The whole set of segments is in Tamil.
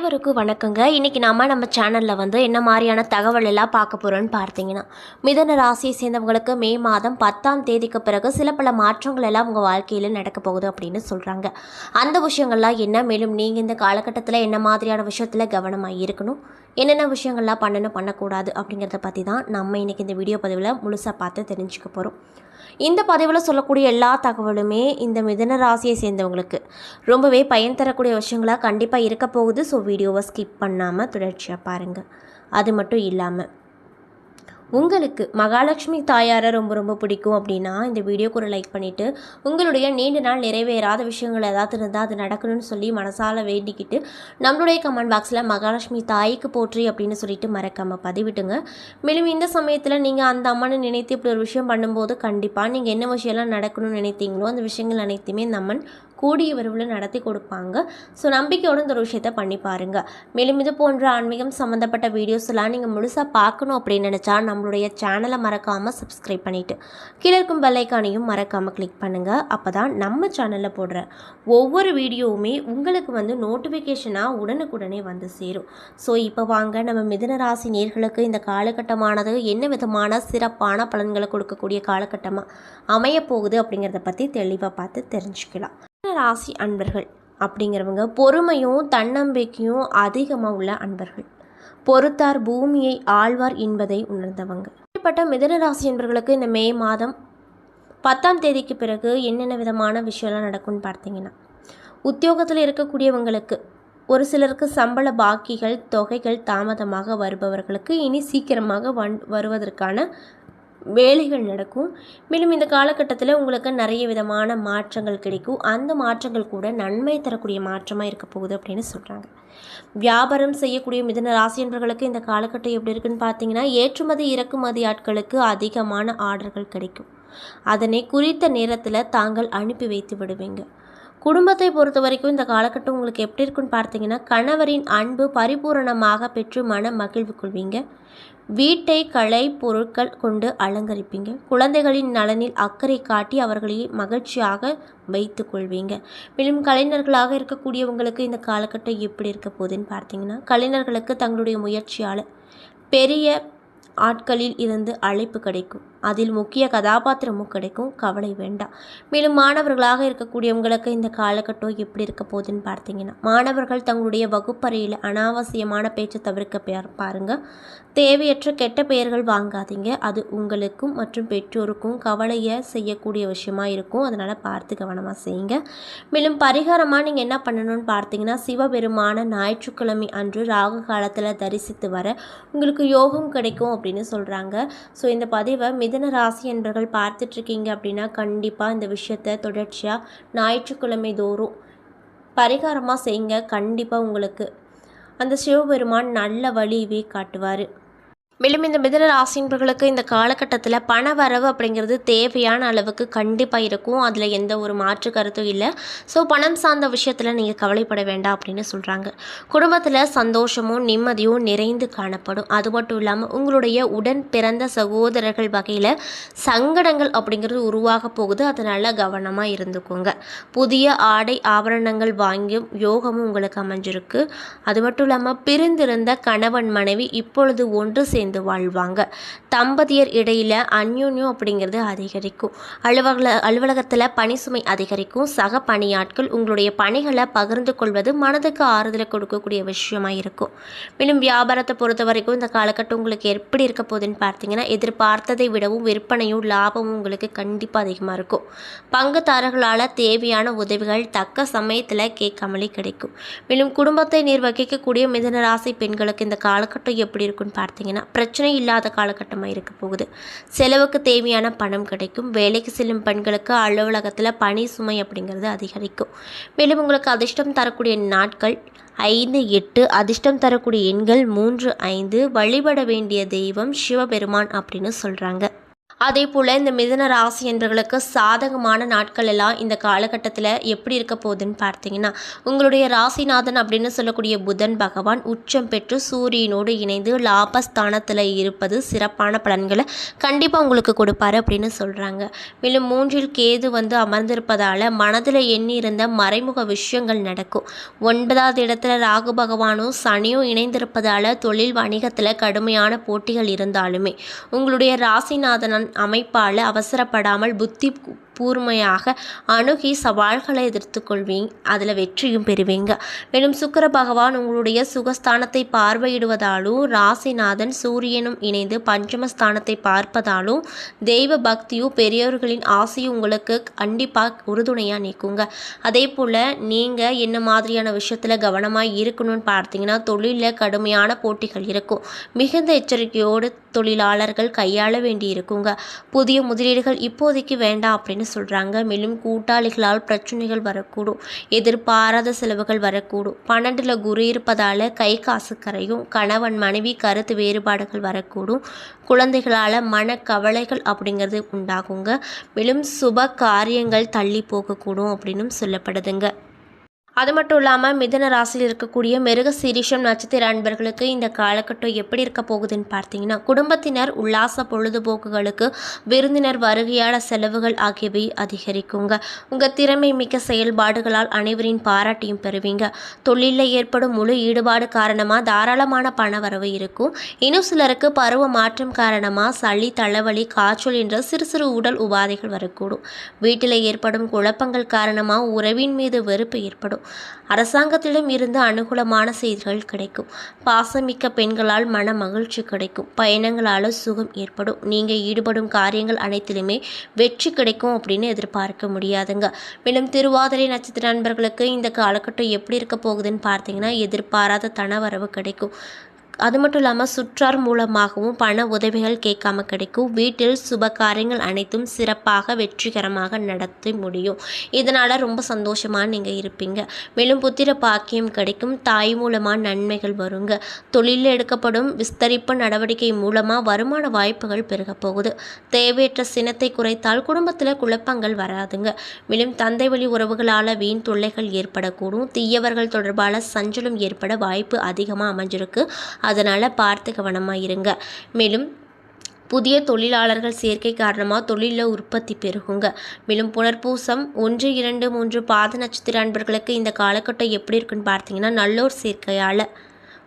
அனைவருக்கும் வணக்கங்க. இன்றைக்கி நாம் நம்ம சேனலில் வந்து என்ன மாதிரியான தகவல் எல்லாம் பார்க்க போகிறோன்னு பார்த்தீங்கன்னா மிதன ராசியை சேர்ந்தவங்களுக்கு மே மாதம் பத்தாம் தேதிக்கு பிறகு சில பல மாற்றங்கள் எல்லாம் உங்கள் வாழ்க்கையில் நடக்க போகுது அப்படின்னு சொல்கிறாங்க அந்த விஷயங்கள்லாம் என்ன? மேலும் நீங்கள் இந்த காலகட்டத்தில் என்ன மாதிரியான விஷயத்தில் கவனமாக இருக்கணும்? என்னென்ன விஷயங்கள்லாம் பண்ணணும் பண்ணக்கூடாது அப்படிங்கிறத பற்றி தான் நம்ம இன்றைக்கி இந்த வீடியோ பதிவில் முழுசாக பார்த்து தெரிஞ்சுக்க போகிறோம் இந்த பதிவில் சொல்லக்கூடிய எல்லா தகவலுமே இந்த மிதன ராசியை சேர்ந்தவங்களுக்கு. ரொம்பவே பயன் தரக்கூடிய விஷயங்களாக கண்டிப்பாக இருக்க போகுது. ஸோ வீடியோவை ஸ்கிப் பண்ணாமல் தொடர்ச்சியாக பாருங்கள் அது மட்டும் இல்லாமல் உங்களுக்கு மகாலட்சுமி தாயாரை ரொம்ப ரொம்ப பிடிக்கும் அப்படின்னா இந்த வீடியோக்கு ஒரு லைக் பண்ணிவிட்டு உங்களுடைய நீண்ட நாள் நிறைவேறாத விஷயங்கள் ஏதாவது இருந்தால் அது நடக்கணும்னு சொல்லி மனசால் வேண்டிக்கிட்டு நம்மளுடைய கமெண்ட் பாக்ஸில் மகாலட்சுமி தாய்க்கு போற்றி அப்படின்னு சொல்லிட்டு மறக்காமல் பதிவிட்டுங்க. மேலும் இந்த சமயத்தில் நீங்கள் அந்த அம்மனை நினைத்து இப்படி ஒரு விஷயம் பண்ணும்போது கண்டிப்பாக நீங்கள் என்ன விஷயம்லாம் நடக்கணும்னு நினைத்தீங்களோ அந்த விஷயங்கள் அனைத்துமே இந்த அம்மன் கூடிய விரைவில் நடத்தி கொடுப்பாங்க. ஸோ நம்பிக்கையோட இந்த ஒரு விஷயத்தை பண்ணி பாருங்கள் மேலும் இது போன்ற ஆன்மீகம் சம்மந்தப்பட்ட வீடியோஸ் எல்லாம் நீங்கள் முழுசாக பார்க்கணும் அப்படின்னு நினச்சா நம்மளுடைய சேனலை மறக்காமல் சப்ஸ்கிரைப் பண்ணிவிட்டு கீழே இருக்கும் பெல்லைக்கானையும் மறக்காமல் கிளிக் பண்ணுங்கள் அப்போ தான் நம்ம சேனலில் போடுற ஒவ்வொரு வீடியோவுமே உங்களுக்கு வந்து நோட்டிஃபிகேஷனாக உடனுக்குடனே வந்து சேரும். ஸோ இப்போ வாங்க நம்ம மிதுன ராசி நேர்களுக்கு இந்த காலகட்டமானது என்ன விதமான சிறப்பான பலன்களை கொடுக்கக்கூடிய காலகட்டமாக அமையப் போகுது அப்படிங்கிறத பற்றி தெளிவாக பார்த்து தெரிஞ்சுக்கலாம். ராசி அன்பர்கள் அப்படிங்கிறவங்க பொறுமையும் தன்னம்பிக்கையும் அதிகமாக உள்ள அன்பர்கள். பொறுத்தார் பூமியை ஆழ்வார் என்பதை உணர்ந்தவங்க. இப்படிப்பட்ட மிதுன ராசி அன்பர்களுக்கு இந்த மே மாதம் பத்தாம் தேதிக்கு பிறகு என்னென்ன விதமான விஷயம்லாம் நடக்கும்னு பார்த்தீங்கன்னா உத்தியோகத்தில் இருக்கக்கூடியவங்களுக்கு ஒரு சிலருக்கு சம்பள பாக்கிகள் தொகைகள் தாமதமாக வருபவர்களுக்கு இனி சீக்கிரமாக வந் வருவதற்கான வேலைகள் நடக்கும். மேலும் இந்த காலகட்டத்தில் உங்களுக்கு நிறைய விதமான மாற்றங்கள் கிடைக்கும். அந்த மாற்றங்கள் கூட நன்மை தரக்கூடிய மாற்றமாக இருக்க போகுது அப்படின்னு சொல்கிறாங்க வியாபாரம் செய்யக்கூடிய மிதன ராசியன்பர்களுக்கு இந்த காலகட்டம் எப்படி இருக்குன்னு பார்த்தீங்கன்னா ஏற்றுமதி இறக்குமதி ஆட்களுக்கு அதிகமான ஆர்டர்கள் கிடைக்கும். அதனை குறித்த நேரத்தில் தாங்கள் அனுப்பி வைத்து விடுவீங்க. குடும்பத்தை பொறுத்த வரைக்கும் இந்த காலகட்டம் உங்களுக்கு எப்படி இருக்குன்னு பார்த்தீங்கன்னா கணவரின் அன்பு பரிபூரணமாக பெற்று மன மகிழ்வு கொள்வீங்க. வீட்டை கலை பொருட்கள் கொண்டு அலங்கரிப்பீங்க. குழந்தைகளின் நலனில் அக்கறை காட்டி அவர்களை மகிழ்ச்சியாக வைத்து கொள்வீங்க. மேலும் கலைஞர்களாக இருக்கக்கூடியவங்களுக்கு இந்த காலகட்டம் எப்படி இருக்க போகுதுன்னு பார்த்தீங்கன்னா கலைஞர்களுக்கு தங்களுடைய முயற்சியால் பெரிய ஆட்களில் இருந்து அழைப்பு கிடைக்கும். அதில் முக்கிய கதாபாத்திரமும் கிடைக்கும். கவலை வேண்டாம். மேலும் மாணவர்களாக இருக்கக்கூடியவங்களுக்கு இந்த காலகட்டம் எப்படி இருக்க போகுதுன்னு பார்த்தீங்கன்னா மாணவர்கள் தங்களுடைய வகுப்பறையில் அனாவசியமான பேச்சை தவிர்க்க பே- பாருங்க. தேவையற்ற கெட்ட பெயர்கள் வாங்காதீங்க. அது உங்களுக்கும் மற்றும் பெற்றோருக்கும் கவலையை செய்யக்கூடிய விஷயமா இருக்கும். அதனால் பார்த்து கவனமாக செய்யுங்க. மேலும் பரிகாரமாக நீங்கள் என்ன பண்ணணும்னு பார்த்தீங்கன்னா சிவபெருமான ஞாயிற்றுக்கிழமை அன்று ராகு காலத்தில் தரிசித்து வர உங்களுக்கு யோகம் கிடைக்கும் அப்படின்னு சொல்கிறாங்க ஸோ இந்த பதிவை மிதன ராசி என்பர்கள் பார்த்துட்ருக்கீங்க அப்படின்னா கண்டிப்பாக இந்த விஷயத்தை தொடர்ச்சியாக ஞாயிற்றுக்கிழமை தோறும் பரிகாரமாக செய்யுங்க. கண்டிப்பாக உங்களுக்கு. அந்த சிவபெருமான் நல்ல வழியவே காட்டுவார். மேலும் இந்த மிதன ராசின்பர்களுக்கு இந்த காலகட்டத்தில் பண வரவு அப்படிங்கிறது தேவையான அளவுக்கு கண்டிப்பாக இருக்கும். அதில் எந்த ஒரு மாற்று கருத்தும் இல்லை. ஸோ பணம் சார்ந்த விஷயத்தில் நீங்கள் கவலைப்பட வேண்டாம் அப்படின்னு சொல்கிறாங்க குடும்பத்தில் சந்தோஷமும் நிம்மதியும் நிறைந்து காணப்படும். அது மட்டும் இல்லாமல் உங்களுடைய உடன் பிறந்த சகோதரர்கள் வகையில் சங்கடங்கள் அப்படிங்கிறது உருவாக போகுது. அதனால் கவனமாக இருந்துக்கோங்க. புதிய ஆடை ஆபரணங்கள் வாங்கியும் யோகமும் உங்களுக்கு அமைஞ்சிருக்கு. அது மட்டும் இல்லாமல் பிரிந்திருந்த கணவன் மனைவி இப்பொழுது ஒன்று சேர்ந்து வாழ்வாங்க. தம்பதியர் இடையில் அந்யோன்யம் அப்படிங்கிறது அதிகரிக்கும். அலுவலக அலுவலகத்தில் பணி சுமை அதிகரிக்கும். சக பணியாட்கள் உங்களுடைய பணிகளை பகிர்ந்து கொள்வது மனதுக்கு ஆறுதலை கொடுக்கக்கூடிய விஷயமா இருக்கும். மேலும் வியாபாரத்தை பொறுத்த வரைக்கும் இந்த காலகட்டம் உங்களுக்கு எப்படி இருக்க போகுதுன்னு பார்த்தீங்கன்னா எதிர்பார்த்ததை விடவும் விற்பனையும் லாபமும் உங்களுக்கு கண்டிப்பாக அதிகமாக இருக்கும். பங்குதாரர்களால் தேவையான உதவிகள் தக்க சமயத்தில் கேட்காமலே கிடைக்கும். மேலும் குடும்பத்தை நிர்வகிக்கக்கூடிய மிதனராசி பெண்களுக்கு இந்த காலகட்டம் எப்படி இருக்குன்னு பார்த்தீங்கன்னா பிரச்சனை இல்லாத காலகட்டமாக இருக்க போகுது. செலவுக்கு தேவையான பணம் கிடைக்கும். வேலைக்கு செல்லும் பெண்களுக்கு அலுவலகத்தில் பணி சுமை அப்படிங்கிறது அதிகரிக்கும். மேலும் உங்களுக்கு அதிர்ஷ்டம் தரக்கூடிய நாட்கள் ஐந்து எட்டு அதிர்ஷ்டம் தரக்கூடிய எண்கள் மூன்று ஐந்து வழிபட வேண்டிய தெய்வம் சிவபெருமான் அப்படின்னு சொல்கிறாங்க அதே போல் இந்த மிதுன ராசி என்பவர்களுக்கு சாதகமான நாட்கள் எல்லாம் இந்த காலகட்டத்தில் எப்படி இருக்க போகுதுன்னு பார்த்தீங்கன்னா உங்களுடைய ராசிநாதன் அப்படின்னு சொல்லக்கூடிய புதன் பகவான் உச்சம் பெற்று சூரியனோடு இணைந்து லாபஸ்தானத்தில் இருப்பது சிறப்பான பலன்களை கண்டிப்பாக உங்களுக்கு கொடுப்பாரு அப்படின்னு சொல்கிறாங்க மேலும் மூன்றில் கேது வந்து அமர்ந்திருப்பதால் மனதில் எண்ணி இருந்த மறைமுக விஷயங்கள் நடக்கும். ஒன்பதாவது இடத்துல ராகு பகவானும் சனியும் இணைந்திருப்பதால் தொழில் வணிகத்தில் கடுமையான போட்டிகள் இருந்தாலுமே உங்களுடைய ராசிநாதனன் அமைப்பால் அவசரப்படாமல் புத்தி கூர்மையாக அணுகி சவால்களை எதிர்த்து கொள்வீங்க அதில் வெற்றியும் பெறுவீங்க. மேலும் சுக்கர பகவான் உங்களுடைய சுகஸ்தானத்தை பார்வையிடுவதாலும் ராசிநாதன் சூரியனும் இணைந்து பஞ்சமஸ்தானத்தை பார்ப்பதாலும் தெய்வ பக்தியும் பெரியோர்களின் ஆசையும் உங்களுக்கு கண்டிப்பாக உறுதுணையாக நிற்குங்க அதே போல் நீங்கள் என்ன மாதிரியான விஷயத்தில் கவனமாக இருக்கணும்னு பார்த்தீங்கன்னா தொழிலில் கடுமையான போட்டிகள் இருக்கும். மிகுந்த எச்சரிக்கையோடு தொழிலாளர்கள் கையாள வேண்டி இருக்குங்க புதிய முதலீடுகள் இப்போதைக்கு வேண்டாம் அப்படின்னு சொல்கிறாங்க மேலும் கூட்டாளிகளால் பிரச்சனைகள் வரக்கூடும். எதிர்பாராத செலவுகள் வரக்கூடும். பன்னெண்டில் குரு இருப்பதால் கை காசு கரையும். கணவன் மனைவி கருத்து வேறுபாடுகள் வரக்கூடும். குழந்தைகளால் மனக்கவலைகள் அப்படிங்கிறது உண்டாகுங்க. மேலும் சுப காரியங்கள் தள்ளி போகக்கூடும் அப்படின்னும் சொல்லப்படுதுங்க. அது மட்டும் இல்லாமல் மிதன ராசியில் இருக்கக்கூடிய மிருக சீரிஷம் நட்சத்திர அன்பர்களுக்கு இந்த காலகட்டம் எப்படி இருக்க போகுதுன்னு பார்த்தீங்கன்னா குடும்பத்தினர் உல்லாச பொழுதுபோக்குகளுக்கு விருந்தினர் வருகையான செலவுகள் ஆகியவை அதிகரிக்குங்க. உங்கள் திறமை மிக்க செயல்பாடுகளால் அனைவரின் பாராட்டையும் பெறுவீங்க. தொழிலில் ஏற்படும் முழு ஈடுபாடு காரணமாக தாராளமான பண வரவு இருக்கும். இன்னும் சிலருக்கு பருவ மாற்றம் காரணமாக சளி தலைவலி காய்ச்சல் என்ற சிறு சிறு உடல் உபாதைகள் வரக்கூடும். வீட்டில் ஏற்படும் குழப்பங்கள் காரணமாக உறவின் மீது வெறுப்பு ஏற்படும். அரசாங்கத்திடம் இருந்து அனுகூலமான செய்திகள் கிடைக்கும். பாசமிக்க பெண்களால் மன மகிழ்ச்சி கிடைக்கும். பயணங்களால் சுகம் ஏற்படும். நீங்கள் ஈடுபடும் காரியங்கள் அனைத்திலுமே வெற்றி கிடைக்கும் அப்படின்னு எதிர்பார்க்க முடியாதுங்க. மேலும் திருவாதிரை நட்சத்திர நண்பர்களுக்கு இந்த காலகட்டம் எப்படி இருக்க போகுதுன்னு பார்த்தீங்கன்னா எதிர்பாராத தனவரவு கிடைக்கும். அது மட்டும் இல்லாமல் சுற்றார் மூலமாகவும் பண உதவிகள் கேட்காம கிடைக்கும். வீட்டில் சுப காரியங்கள் அனைத்தும் சிறப்பாக வெற்றிகரமாக நடத்தி முடியும். இதனால் ரொம்ப சந்தோஷமாக நீங்கள் இருப்பீங்க. மேலும் புத்திர பாக்கியம் கிடைக்கும். தாய் மூலமாக நன்மைகள் வருங்க. தொழிலில் எடுக்கப்படும் விஸ்தரிப்பு நடவடிக்கை மூலமாக வருமான வாய்ப்புகள் பெருக போகுது. தேவையற்ற சினத்தை குறைத்தால் குடும்பத்தில் குழப்பங்கள் வராதுங்க. மேலும் தந்தை வழி உறவுகளால் வீண் தொல்லைகள் ஏற்படக்கூடும். தீயவர்கள் தொடர்பான சஞ்சலம் ஏற்பட வாய்ப்பு அதிகமாக அமைஞ்சிருக்கு. அதனால் பார்த்து கவனமாக இருங்க. மேலும் புதிய தொழிலாளர்கள் சேர்க்கை காரணமாக தொழிலில் உற்பத்தி பெருகுங்க. மேலும் புனர்பூசம் ஒன்று இரண்டு மூன்று பாத நட்சத்திர அன்பர்களுக்கு இந்த காலகட்டம் எப்படி இருக்குன்னு பார்த்தீங்கன்னா நல்லோர் சேர்க்கையால்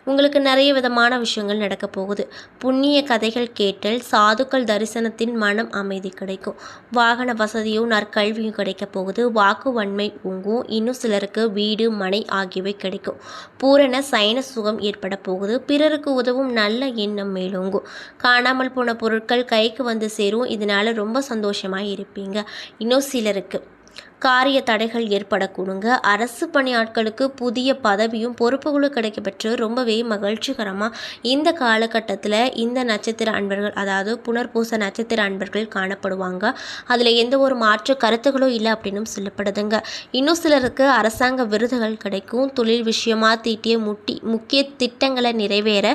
உங்களுக்கு நிறைய விதமான விஷயங்கள் நடக்க போகுது. புண்ணிய கதைகள் கேட்டல் சாதுக்கள் தரிசனத்தின் மனம் அமைதி கிடைக்கும். வாகன வசதியும் நற்கல்வியும் கிடைக்க போகுது. வாக்கு வன்மை உங்கும் இன்னும் சிலருக்கு வீடு மனை ஆகியவை கிடைக்கும். பூரண சயன சுகம் ஏற்பட போகுது. பிறருக்கு உதவும் நல்ல எண்ணம் மேலோங்கும். காணாமல் போன பொருட்கள் கைக்கு வந்து சேரும். இதனால் ரொம்ப சந்தோஷமாக இருப்பீங்க. இன்னும் சிலருக்கு காரிய தடைகள் ஏற்படக்கூடுங்க. அரசு பணியாட்களுக்கு புதிய பதவியும் பொறுப்புகளும் கிடைக்கப்பெற்று ரொம்பவே மகிழ்ச்சிகரமாக இந்த காலகட்டத்தில் இந்த நட்சத்திர அன்பர்கள் அதாவது புனர்பூச நட்சத்திர அன்பர்கள் காணப்படுவாங்க. அதில் எந்த ஒரு மாற்று கருத்துகளும் இல்லை அப்படின்னும் சொல்லப்படுதுங்க. இன்னும் சிலருக்கு அரசாங்க விருதுகள் கிடைக்கும். தொழில் விஷயமாக தீட்டிய முட்டி முக்கிய திட்டங்களை நிறைவேற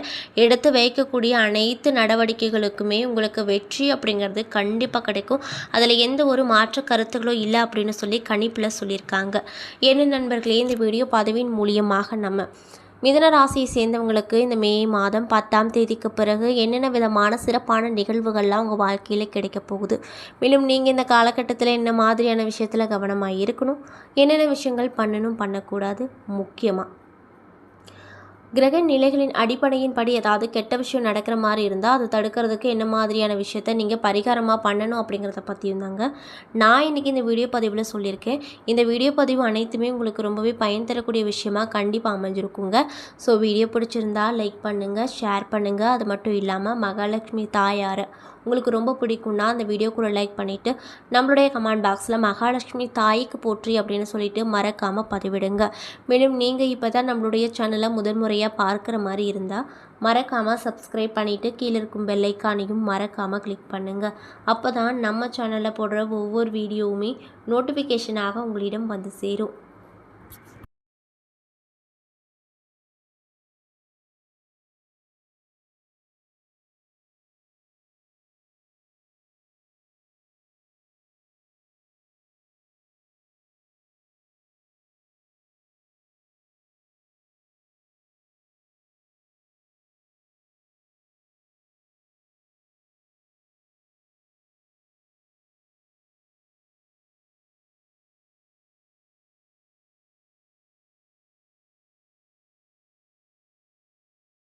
எடுத்து வைக்கக்கூடிய அனைத்து நடவடிக்கைகளுக்குமே உங்களுக்கு வெற்றி அப்படிங்கிறது கண்டிப்பாக கிடைக்கும். அதில் எந்த ஒரு மாற்று கருத்துகளும் இல்லை அப்படின்னு சொல்லி சொல்லி கணிப்பில் சொல்லியிருக்காங்க. என்ன நண்பர்களே இந்த வீடியோ பதவியின் மூலியமாக நம்ம மிதன ராசியை சேர்ந்தவங்களுக்கு இந்த மே மாதம் பத்தாம் தேதிக்கு பிறகு என்னென்ன விதமான சிறப்பான நிகழ்வுகள்லாம் உங்கள் வாழ்க்கையில் கிடைக்க போகுது? மேலும் நீங்கள் இந்த காலகட்டத்தில் என்ன மாதிரியான விஷயத்தில் கவனமாக இருக்கணும்? என்னென்ன விஷயங்கள் பண்ணணும் பண்ணக்கூடாது? முக்கியமாக கிரக நிலைகளின் அடிப்படையின்படி ஏதாவது கெட்ட விஷயம் நடக்கிற மாதிரி இருந்தால் அதை தடுக்கிறதுக்கு என்ன மாதிரியான விஷயத்த நீங்கள் பரிகாரமாக பண்ணணும் அப்படிங்கிறத பற்றியும் தாங்க நான் இன்றைக்கி இந்த வீடியோ பதிவில் சொல்லியிருக்கேன். இந்த வீடியோ பதிவு அனைத்துமே உங்களுக்கு ரொம்பவே பயன் தரக்கூடிய விஷயமா கண்டிப்பாக அமைஞ்சிருக்குங்க. ஸோ வீடியோ பிடிச்சிருந்தா லைக் பண்ணுங்கள் ஷேர் பண்ணுங்கள் அது மட்டும் இல்லாமல் மகாலட்சுமி தாயார் உங்களுக்கு ரொம்ப பிடிக்கும்னா அந்த வீடியோ கூட லைக் பண்ணிவிட்டு நம்மளுடைய கமெண்ட் பாக்ஸில் மகாலட்சுமி தாய்க்கு போற்றி அப்படின்னு சொல்லிட்டு மறக்காமல் பதிவிடுங்க. மேலும் நீங்கள் இப்போ தான் நம்மளுடைய சேனலை முதன்முறையாக பார்க்குற மாதிரி இருந்தால் மறக்காமல் சப்ஸ்கிரைப் பண்ணிவிட்டு கீழே இருக்கும் பெல்லைக்கானையும் மறக்காமல் கிளிக் பண்ணுங்கள் அப்போ தான் நம்ம சேனலில் போடுற ஒவ்வொரு வீடியோவுமே நோட்டிஃபிகேஷனாக உங்களிடம் வந்து சேரும்.